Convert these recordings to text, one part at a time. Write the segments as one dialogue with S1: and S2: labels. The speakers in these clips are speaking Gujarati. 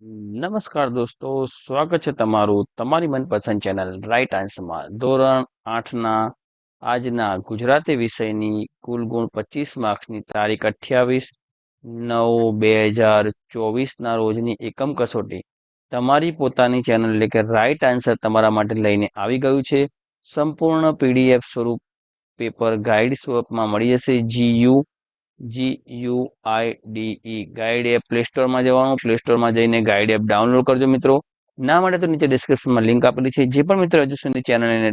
S1: નમસ્કાર દોસ્તો, સ્વાગત છે તમારું તમારી મનપસંદ ચેનલ રાઈટ આન્સરમાં ધોરણ આઠના આજના ગુજરાતી વિષયની કુલ ગુણ પચીસ માર્ક્સની તારીખ અઠ્યાવીસ નવ બે હજાર ચોવીસના રોજની એકમ કસોટી. તમારી પોતાની ચેનલ એટલે કે રાઈટ આન્સર તમારા માટે લઈને આવી ગયું છે. સંપૂર્ણ પીડીએફ સ્વરૂપ પેપર ગાઈડ સ્વરૂપમાં મળી જશે. GU G U I D guide app play સ્ટોરમાં જવાનું. પ્લે સ્ટોરમાં જઈને ગાઈડ એપ ડાઉનલોડ કરજો મિત્રો. ના માટે તો નીચે ડિસ્ક્રિપ્શનમાં લિંક આપેલી છે. જે પણ મિત્રો હજુ સુધી ચેનલને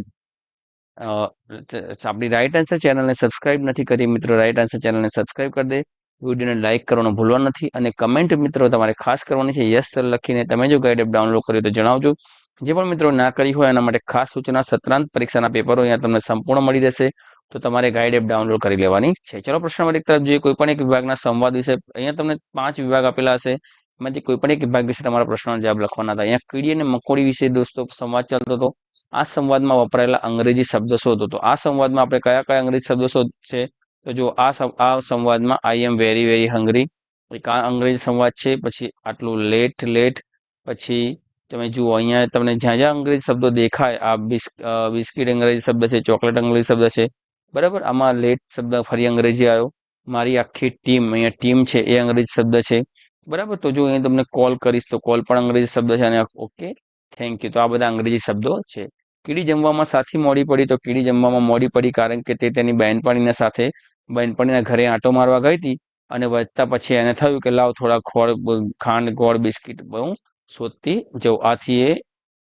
S1: આપણી રાઈટ આન્સર ચેનલને સબસ્ક્રાઇબ નથી કરી, મિત્રો રાઈટ આન્સર ચેનલને સબસ્ક્રાઇબ કરી દે. વિડીયોને લાઇક કરવાનું ભૂલવા નથી અને કમેન્ટ મિત્રો તમારે ખાસ કરવાની છે. યસ સર લખીને તમે જો ગાઈડ એપ ડાઉનલોડ કર્યું તો જણાવજો. જે પણ મિત્રો ના કરી હોય એના માટે ખાસ સૂચના, સત્રાંત પરીક્ષાના પેપરો અહીંયા તમને સંપૂર્ણ મળી રહેશે તો તમારે ગાઈડ એપ ડાઉનલોડ કરી લેવાની છે. ચલો, પ્રશ્ન નંબર એક તરફ જોઈએ. કોઈ પણ એક વિભાગના સંવાદ વિશે અહીંયા તમને પાંચ વિભાગ આપેલા હશે. એમાંથી કોઈ પણ એક વિભાગ વિશે તમારા પ્રશ્નનો જવાબ લખવાના હતા. અહીંયા કીડી અને મકોડી વિશે દોસ્તો સંવાદ ચાલતો હતો. આ સંવાદમાં વપરાયેલા અંગ્રેજી શબ્દ શોધો તો. આ સંવાદમાં આપણે કયા કયા અંગ્રેજી શબ્દો શોધ છે તો જો આ આ સંવાદમાં આઈ એમ વેરી વેરી હંગરી એક આ અંગ્રેજી સંવાદ છે. પછી આટલું લેટ લેટ પછી તમે જુઓ, અહીંયા તમને જ્યાં જ્યાં અંગ્રેજી શબ્દો દેખાય, આ બિસ્કિટ અંગ્રેજી શબ્દ છે, ચોકલેટ અંગ્રેજી શબ્દ છે બરાબર? આમાં લેટ શબ્દ ફરી અંગ્રેજી આવ્યો. મારી આખી ટીમ અહીંયા ટીમ છે, એ અંગ્રેજી શબ્દ છે. બરાબર? તો જો અહીંયા તમને કોલ કરીશ, તો કોલ પણ અંગ્રેજી શબ્દ છે અને ઓકે થેન્ક યુ તો આ બધા અંગ્રેજી શબ્દો છે. કીડી જમવામાં સાથી મોડી પડી તો કીડી જમવામાં મોડી પડી કારણ કે તે તેની બહેનપણીના સાથે, બહેનપણીના ઘરે આંટો મારવા ગઈ હતી અને વધતા પછી એને થયું કે લાવ થોડા ખોળ, ખાંડ, ગોળ, બિસ્કિટ બહુ શોધતી જવું આથી એ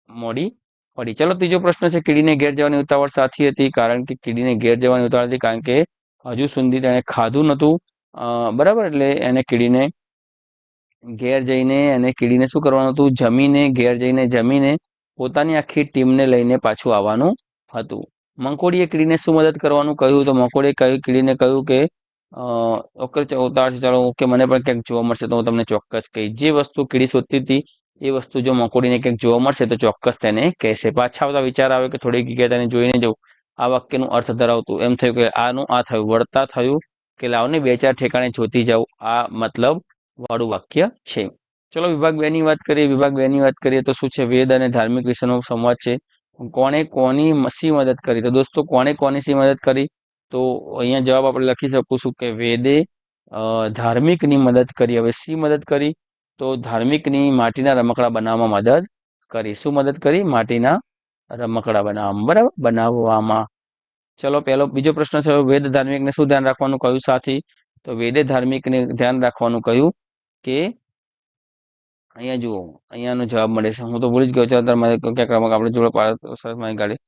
S1: મોડી પડી. ચલો, ત્રીજો પ્રશ્ન છે, કીડીને ઘેર જવાની ઉતાવળ સાથી હતી? કારણ કે કીડીને ઘેર જવાની ઉતાવળ હતી, કારણ કે હજુ સુધી તેને ખાધું નહોતું. બરાબર? એટલે એને કીડીને ઘેર જઈને એને કીડીને શું કરવાનું હતું? જમીને, ઘેર જઈને જમીને પોતાની આખી ટીમને લઈને પાછું આવવાનું હતું. મંકોડીએ કીડીને શું મદદ કરવાનું કહ્યું? તો મંકોડીએ કહ્યું, કીડીને કહ્યું કે ઓકે ઉતાવળ છે, ચાલો, ઓકે, મને પણ ક્યાંક જોવા મળશે તો હું તમને ચોક્કસ કહીશ. જે વસ્તુ કીડી શોધતી હતી એ વસ્તુ જો મકોડીને કંઈક જોવા મળશે તો ચોક્કસ તેને કહેશે. પાછા આવતા વિચાર આવે કે થોડી જગ્યાએ જોઈને જવું આ વાક્યનું અર્થ ધરાવતું. એમ થયું કે આનું આ થયું. વળતા થયું કે લાવને બે ચાર ઠેકાણે જોતી જાવ આ મતલબ વાળું વાક્ય છે. ચલો વિભાગ બે ની વાત કરીએ. વિભાગ બે ની વાત કરીએ તો શું છે? વેદ અને ધાર્મિક વિષયનો સંવાદ છે. કોણે કોની સી મદદ કરી? તો દોસ્તો, કોણે કોની સી મદદ કરી? તો અહીંયા જવાબ આપણે લખી શકું કે વેદે ધાર્મિકની મદદ કરી. હવે સી મદદ કરી? તો ધાર્મિકની માટીના રમકડા બનાવવામાં મદદ કરી. શું મદદ કરી? માટીના રમકડા બનાવવામાં. બરાબર? બનાવવામાં. ચલો પહેલો બીજો પ્રશ્ન છે, વેદ ધાર્મિકને શું ધ્યાન રાખવાનું કહ્યું? સાથી, તો વેદે ધાર્મિકને ધ્યાન રાખવાનું કહ્યું કે અહીંયા જુઓ, અહીંયાનો જવાબ મળે છે. હું તો ભૂલી જ ગયો. છું અત્યારે ક્યાંક ક્રમાંક આપણે જોડે સરસ મારી ગાડી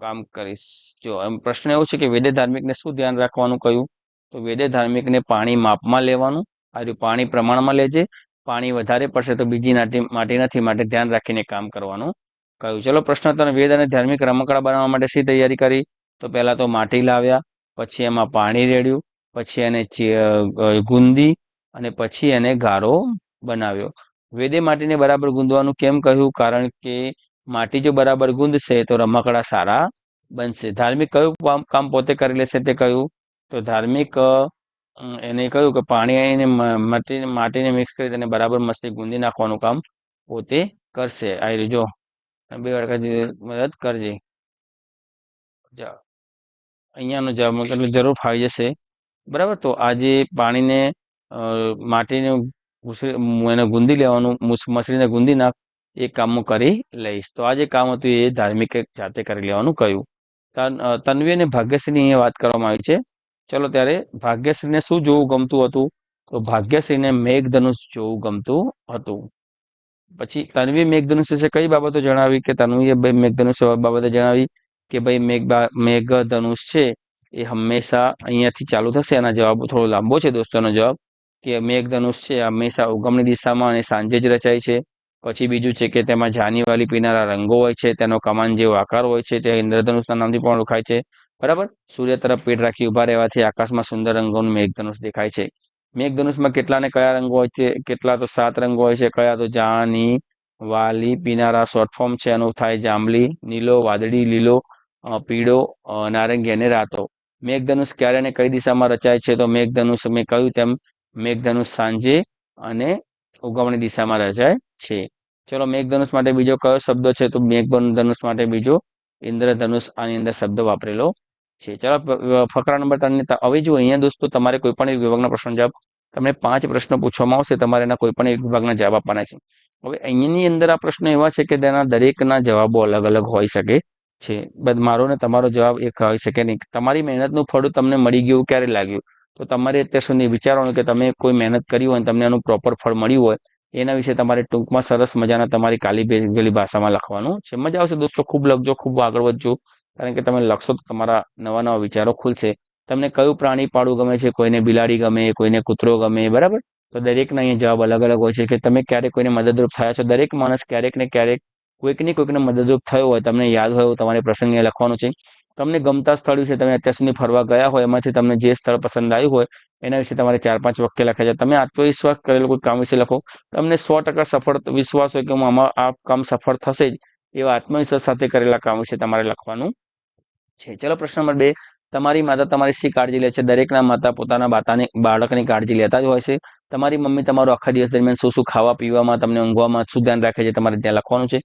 S1: કામ કરીશ. જો, એમ પ્રશ્ન એવો છે કે વેદે ધાર્મિકને શું ધ્યાન રાખવાનું કહ્યું? તો વેદે ધાર્મિકને પાણી માપમાં લેવાનું આ પાણી પ્રમાણમાં લેજે. પાણી વધારે પડશે તો બીજી નાટી, માટી નથી. માટે ધ્યાન રાખીને કામ કરવાનું. કહ્યું. ચલો, પ્રશ્ન તને વેદ અને ધાર્મિક રમકડા બનાવવા માટે શી તૈયારી કરી? તો પહેલાં તો માટી લાવ્યા, પછી એમાં પાણી રેડ્યું, પછી એને ગુંદી અને પછી એને ગારો બનાવ્યો. વેદે માટીને બરાબર ગુંદવાનું કેમ કહ્યું? કારણ કે માટી જો બરાબર ગુંદશે તો રમકડા સારા બનશે. ધાર્મિક કયું કામ પોતે કરી લેશે તે કહ્યું? તો ધાર્મિક એને કહ્યું કે પાણી એને માટી માટીને મિક્સ કરી તેને બરાબર મસ્તી ગુંદી નાખવાનું કામ પોતે કરશે. આ જો. બે વાર મદદ કરજે. અહીંયાનો જવાબ એટલે જરૂર ફાવી જશે. બરાબર? તો આજે પાણીને માટીને એને ગુંદી લેવાનું મસળીને ગુંદી નાખ, એ કામ કરી લઈશ. તો આ જે કામ હતું એ ધાર્મિક જાતે કરી લેવાનું કહ્યું. તન્વી અને ભાગ્યશ્રીની અહીંયા વાત કરવામાં આવી છે. ચલો ત્યારે ભાગ્યશ્રીને શું જોવું ગમતું હતું? તો ભાગ્યશ્રીને મેઘધનુષ જોવું ગમતું હતું. પછી તન્વી મેઘધનુષ વિશે કઈ બાબતો જણાવી કે તન્વીએ ભાઈ મેઘધનુષ બાબતે જણાવી કે ભાઈ મેઘ મેઘધનુષ છે એ હંમેશા અહીંયાથી ચાલુ થશે? એના જવાબ થોડો લાંબો છે દોસ્તોનો જવાબ કે મેઘધનુષ છે હંમેશા ઉગમની દિશામાં અને સાંજે જ રચાય છે. પછી બીજું છે કે તેમાં જાનીવાલી પીનારા રંગો હોય છે, તેનો કમાન જેવો આકાર હોય છે, તે ઇન્દ્રધનુષના નામથી પણ ઓળખાય છે. બરાબર? સૂર્ય તરફ પેટ રાખી ઊભા રહેવાથી આકાશમાં સુંદર રંગોનું મેઘધનુષ દેખાય છે. મેઘધનુષમાં કેટલાને કયા રંગો હોય છે? કેટલા તો સાત રંગો હોય છે, કયા તો જાની, વાલી, પીનારા શોર્ટ ફોર્મ છે, એનું થાય જાંબલી, નીલો, વાદળી, લીલો પીળો નારંગી અને રાતો. મેઘધનુષ ક્યારે અને કઈ દિશામાં રચાય છે? તો મેઘધનુષ મેં કહ્યું તેમ મેઘધનુષ સાંજે અને ઉગમણી દિશામાં રચાય છે. ચલો, મેઘધનુષ માટે બીજો કયો શબ્દ છે? તો મેઘધનુષ માટે બીજો ઇન્દ્રધનુષ આની અંદર શબ્દ વાપરેલો. છે. ચલો ફકરા નંબર ત્રણ હવે જો અહીંયા દોસ્તો, તમારે કોઈ પણ એક વિભાગના પ્રશ્ન જવાબ, તમને પાંચ પ્રશ્નો પૂછવામાં આવશે. તમારે એના કોઈ પણ એક વિભાગના જવાબ આપવાના છે. હવે અહીંયાની અંદર આ પ્રશ્નો એવા છે કે તેના દરેકના જવાબો અલગ અલગ હોઈ શકે છે. મારો ને તમારો જવાબ એક હોઈ શકે નહીં. તમારી મહેનતનું ફળ તમને મળી ગયું ક્યારે લાગ્યું? તો તમારે અત્યાર સુધી વિચારવાનું કે તમે કોઈ મહેનત કરી હોય તમને એનું પ્રોપર ફળ મળ્યું હોય, એના વિશે તમારે ટૂંકમાં સરસ મજાના તમારી કાલી ભાષામાં લખવાનું છે. મજા આવશે દોસ્તો. ખૂબ લખજો, ખૂબ આગળ વધજો. કારણ કે તમે લખશો તો તમારા નવા નવા વિચારો ખુલશે. તમને કયું પ્રાણી પાળવું ગમે છે? કોઈને બિલાડી ગમે, કોઈને કૂતરો ગમે, બરાબર? તો દરેકના અહીંયા જવાબ અલગ અલગ હોય છે કે તમે ક્યારેક કોઈને મદદરૂપ થયા છો? દરેક માણસ ક્યારેક ને ક્યારેક કોઈકને કોઈકને મદદરૂપ થયો હોય. તમને યાદ હોય તમારે પ્રસંગે લખવાનું છે. તમને ગમતા સ્થળ વિશે તમે અત્યાર સુધી ફરવા ગયા હોય, એમાંથી તમને જે સ્થળ પસંદ આવ્યું હોય, એના વિશે તમારે ચાર પાંચ વાક્ય લખ્યા છે. તમે આત્મવિશ્વાસ કરેલું કોઈ કામ વિશે લખો. તમને સો ટકા સફળ વિશ્વાસ હોય કે હું આમાં આ કામ સફળ થશે જ. એવા આત્મવિશ્વાસ સાથે કરેલા કામ વિશે તમારે લખવાનું છે. ચલો પ્રશ્ન નંબર બે. તમારી માતા તમારી શી કાળજી લે છે? દરેકના માતા પોતાના બાતાની, બાળકની કાળજી લેતા જ હોય છે. તમારી મમ્મી તમારો આખા દિવસ દરમિયાન શું શું ખાવા પીવામાં, તમને ઊંઘવામાં શું ધ્યાન રાખે છે તમારે ત્યાં લખવાનું છે.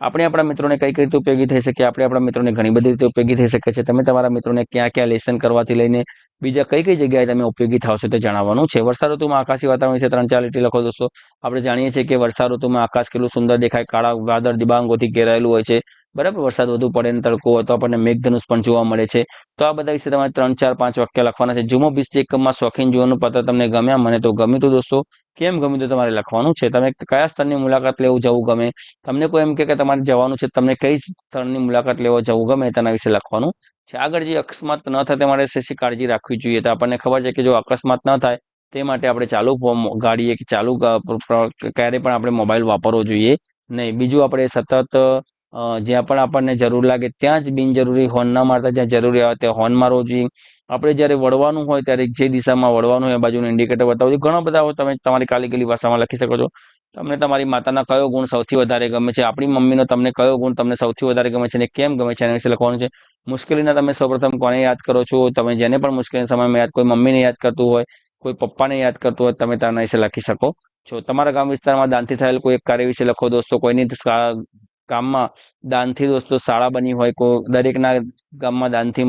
S1: આપણે આપણા મિત્રોને કઈ કઈ રીતે ઉપયોગી થઈ શકે, આપણે આપણા મિત્રોને ઘણી બધી રીતે ઉપયોગી થઈ શકે છે. તમે તમારા મિત્રોને ક્યાં ક્યાં લેસન કરવાથી લઈને બીજા કઈ કઈ જગ્યાએ તમે ઉપયોગી થાવ છો તે જણાવવાનું છે. વર્ષા ઋતુમાં આકાશી વાતાવરણ વિશે ત્રણ ચાર લીટી લખો દોસ્તો. આપણે જાણીએ છીએ કે વર્ષા ઋતુમાં આકાશ કેટલું સુંદર દેખાય, કાળા વાદળ, દિબાંગોથી ઘેરાયેલું હોય છે. બરાબર? વરસાદ વધુ પડે ને તડકો હોય તો આપણને મેઘધનુષ પણ જોવા મળે છે. તો આ બધા વિશે તમારે ત્રણ, ચાર, પાંચ વાક્ય લખવાના છે. જુમો બીસ એકમમાં શોખીન જોવાનું પત્ર તમને ગમ્યા? મને તો ગમ્યું હતું દોસ્તો. કેમ ગમ્યું તો તમારે લખવાનું છે? તમે કયા સ્થળની મુલાકાત લેવું જવું ગમે? તમને કોઈ એમ કે તમારે જવાનું છે તમને કઈ સ્થળની મુલાકાત લેવા જવું ગમે તેના વિશે લખવાનું છે? આગળ જે અકસ્માત ન થાય તે માટે શેષી કાળજી રાખવી જોઈએ. તો આપણને ખબર છે કે જો અકસ્માત ન થાય તે માટે આપણે ચાલુ ગાડીએ કે ચાલુ ક્યારે પણ આપણે મોબાઈલ વાપરવો જોઈએ નહીં. બીજું આપણે સતત જ્યાં પણ આપણને જરૂર લાગે ત્યાં જ બિનજરૂરી હોર્ન ના મારતા, જ્યાં જરૂરી આવે ત્યાં હોર્ન મારવો જોઈએ. આપણે જ્યારે વળવાનું હોય ત્યારે જે દિશામાં વળવાનું હોય બાજુનું ઇન્ડિકેટર બતાવો છો ઘણા બધા તમે તમારી કાલીગલી ભાષામાં લખી શકો છો. તમને તમારી માતાના કયો ગુણ સૌથી વધારે ગમે છે? આપણી મમ્મીનો તમને કયો ગુણ તમને સૌથી વધારે ગમે છે અને કેમ ગમે છે એના વિશે લખવાનું છે? મુશ્કેલીના તમે સૌપ્રથમ કોને યાદ કરો છો? તમે જેને પણ મુશ્કેલીના સમયમાં યાદ, કોઈ મમ્મીને યાદ કરતું હોય, કોઈ પપ્પાને યાદ કરતું હોય, તમે તેના વિશે લખી શકો છો. તમારા ગામ વિસ્તારમાં દાનથી થયેલ કોઈ કાર્ય વિશે લખો દોસ્તો. કોઈની ગામમાં દાનથી દોસ્તો શાળા બની હોય કોઈ દરેકના ગામમાં દાનથી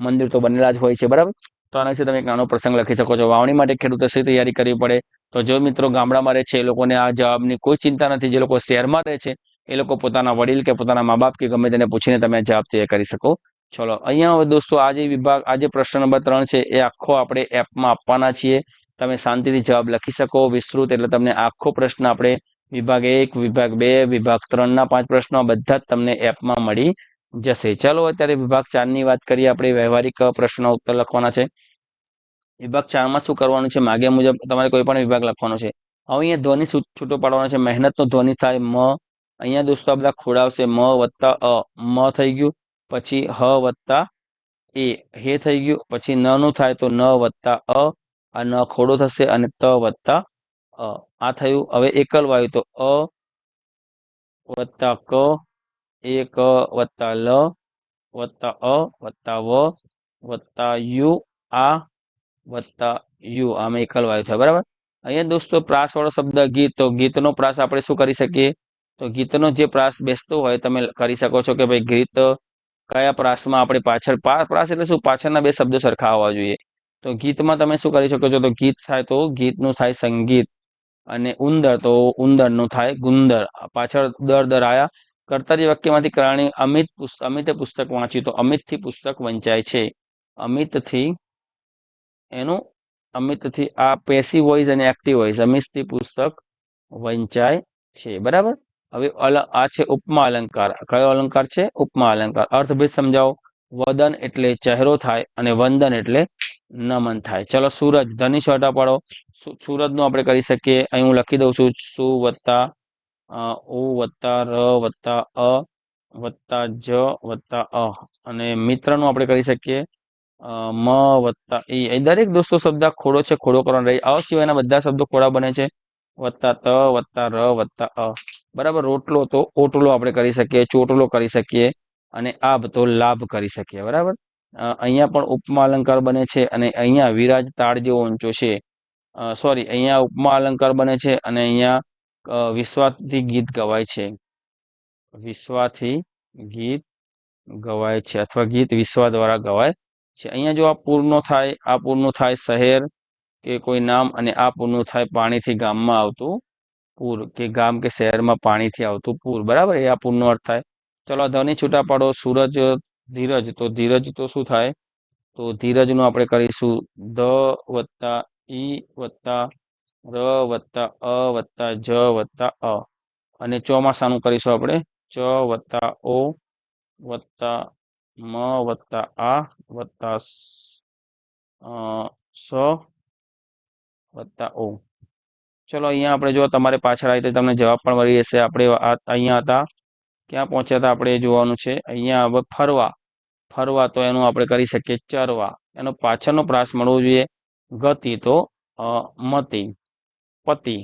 S1: મંદિર તો બનેલા જ હોય છે, બરાબર? તો આના વિશે તમે એક નાનો પ્રસંગ લખી શકો છો. વાવણી માટે ખેડૂતો શી તૈયારી કરવી પડે? તો જો મિત્રો ગામડામાં રહે છે, એ લોકોને આ જવાબની કોઈ ચિંતા નથી. જે લોકો શહેરમાં રહે છે, એ લોકો પોતાના વડીલ કે પોતાના મા બાપ કે ગમે તેને પૂછીને તમે જવાબ તૈયાર કરી શકો. ચલો, અહીંયા હવે દોસ્તો આ જે વિભાગ, આ જે પ્રશ્ન નંબર ત્રણ છે, એ આખો આપણે એપમાં આપવાના છીએ. તમે શાંતિથી જવાબ લખી શકો, વિસ્તૃત, એટલે તમને આખો પ્રશ્ન આપણે વિભાગ એક, વિભાગ બે, વિભાગ ત્રણના પાંચ પ્રશ્નો બધા જ તમને એપમાં મળી જશે. ચાલો અત્યારે વિભાગ ચારની વાત કરીએ. આપણે વ્યવહારિક પ્રશ્નો ઉત્તર લખવાના છે. વિભાગ ચારમાં શું કરવાનું છે? માગ્યા મુજબ તમારે કોઈ પણ વિભાગ લખવાનો છે. હવે અહીંયા ધ્વનિ છૂટો પાડવાનો છે. મહેનતનો ધ્વનિ થાય મ. અહીંયા દોસ્તો બધા ખોડાવશે મ વત્તા અ. મ થઈ ગયું. પછી હ વત્તા એ. હે થઈ ગયું. પછી ન નું થાય તો ન વત્તા અ. આ ન ખોડો થશે અને ત વત્તા આ થયું. હવે એકલ વાયુ તો અ વત્તા ક, એક વત્તા લ, વત્તા અ, વત્તા વ, વત્તા યુ, આ, વત્તા યુ. આમાં એકલ વાયુ છે, બરાબર? અહીંયા દોસ્તો પ્રાસ વાળો શબ્દ ગીત, તો ગીતનો પ્રાસ આપણે શું કરી શકીએ? તો ગીતનો જે પ્રાસ બેસતો હોય, તમે કરી શકો છો કે ભાઈ ગીત કયા પ્રાસમાં આપણે પાછળ પ્રાસ એટલે શું? પાછળના બે શબ્દો સરખા હોવા જોઈએ. તો ગીતમાં તમે શું કરી શકો છો? તો ગીત થાય તો ગીતનું થાય સંગીત. અને ઉંદર, તો ઉંદરનું થાય ગુંદર. પાછળ દર દર આયા. કર્તારી વાક્યમાંથી કરાણી અમિત અમિતે પુસ્તક વાંચ્યું, તો અમિતથી પુસ્તક વંચાય છે. અમિતથી એનું, અમિતથી આ પેસી વોઇસ અને એક્ટિવ વોઇસ અમિતથી પુસ્તક વંચાય છે. બરાબર? હવે આ છે ઉપમા અલંકાર. કયો અલંકાર છે? ઉપમા અલંકાર. અર્થભેદ સમજાવો. વદન એટલે ચહેરો થાય અને વંદન એટલે નમન થાય. ચલો, સૂરજ, ધની છટા પાડો. સુરતનું આપણે કરી શકીએ. અહીં હું લખી દઉં છું, સુ વત્તા ઉ વત્તા, ર વત્તા, અ, વત્તા, જ વત્તા, અ. અને મિત્રનું આપણે કરી શકીએ મ વત્તા એ દરેક દોસ્તો શબ્દ ખોડો છે, ખોડો કરવાનો રહી. અ સિવાયના બધા શબ્દો ખોડા બને છે. વત્તા, ત, વત્તા, ર, વત્તા, અ. બરાબર, રોટલો તો ઓટલો આપણે કરી શકીએ, ચોટલો કરી શકીએ, અને આબ તો લાભ કરી શકીએ. બરાબર? અહીંયા પણ ઉપમા અલંકાર બને છે અને અહીંયા વિરાજ તાળ જેવો ઊંચો છે. સોરી અહીંયા ઉપમા અલંકાર બને છે અને અહીંયા વિશ્વાસથી ગીત ગવાય છે. વિશ્વાથી ગીત ગવાય છે અથવા ગીત વિશ્વા દ્વારા ગવાય છે. અહીંયા જો આ પૂરનો થાય, આ પૂરનું થાય શહેર કે કોઈ નામ અને આ પૂરનું થાય પાણીથી ગામમાં આવતું પૂર કે ગામ કે શહેરમાં પાણીથી આવતું પૂર. બરાબર? એ આ પૂરનો અર્થ થાય. ચલો ધની છૂટા પાડો. સૂરજ ધીરજ. તો ધીરજ તો શું થાય? તો ધીરજનું આપણે કરીશું દ વત્તા ઈ વત્તા ર વત્તા અ વત્તા જ વત્તા અ. અને ચોમાસાનું કરીશું આપણે ચ વત્તા ઓ વત્તા મ વત્તા આ વત્તા સ- વત્તા ઓ. ચલો, અહીંયા આપણે જો તમારે પાછળ આવી તમને જવાબ પણ મળી જશે. આપણે અહીંયા હતા. ક્યાં પહોંચ્યા હતા આપણે જોવાનું છે. અહીંયા હવે ફરવા ફરવા તો એનું આપણે કરી શકીએ ચરવા. એનો પાછળનો પ્રાસ મળવો જોઈએ. ગતિ તો મતિ, પતિ.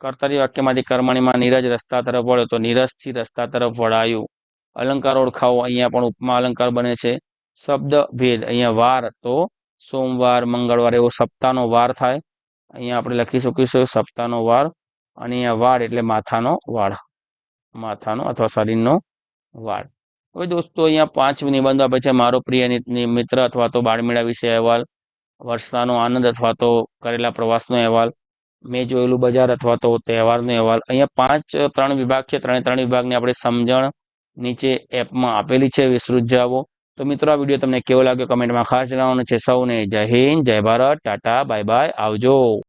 S1: કર્તરી વાક્યમાંથી કર્મણીમાં નીરજ રસ્તા તરફ વળ્યો તો નીરજથી રસ્તા તરફ વળાયું. અલંકાર ઓળખાવો, અહીંયા પણ ઉપમા અલંકાર બને છે. શબ્દ ભેદ, અહીંયા વાર તો સોમવાર, મંગળવાર એવો સપ્તાહનો વાર થાય. અહીંયા આપણે લખી શકીશું સપ્તાહનો વાર અને અહીંયા વાર એટલે માથાનો વાળ. માથાનો અથવા શરીરનો વાળ. હવે દોસ્તો, અહીંયા પાંચ નિબંધો આપે છે. મારો પ્રિય મિત્ર અથવા તો બાળમેળા વિશે અહેવાલ, વર્ષાનો આનંદ અથવા તો કરેલા પ્રવાસનો અહેવાલ, મેં જોયેલું બજાર અથવા તો તહેવારનો અહેવાલ. અહીંયા પાંચ, ત્રણ વિભાગ છે. ત્રણે ત્રણ વિભાગની આપણે સમજણ નીચે એપમાં આપેલી છે. વિસ્તૃત જાવો તો મિત્રો, આ વીડિયો તમને કેવો લાગ્યો કમેન્ટમાં ખાસ જણાવવાનું છે. સૌને જય હિન્દ, જય ભારત. Tata, bye bye. આવજો.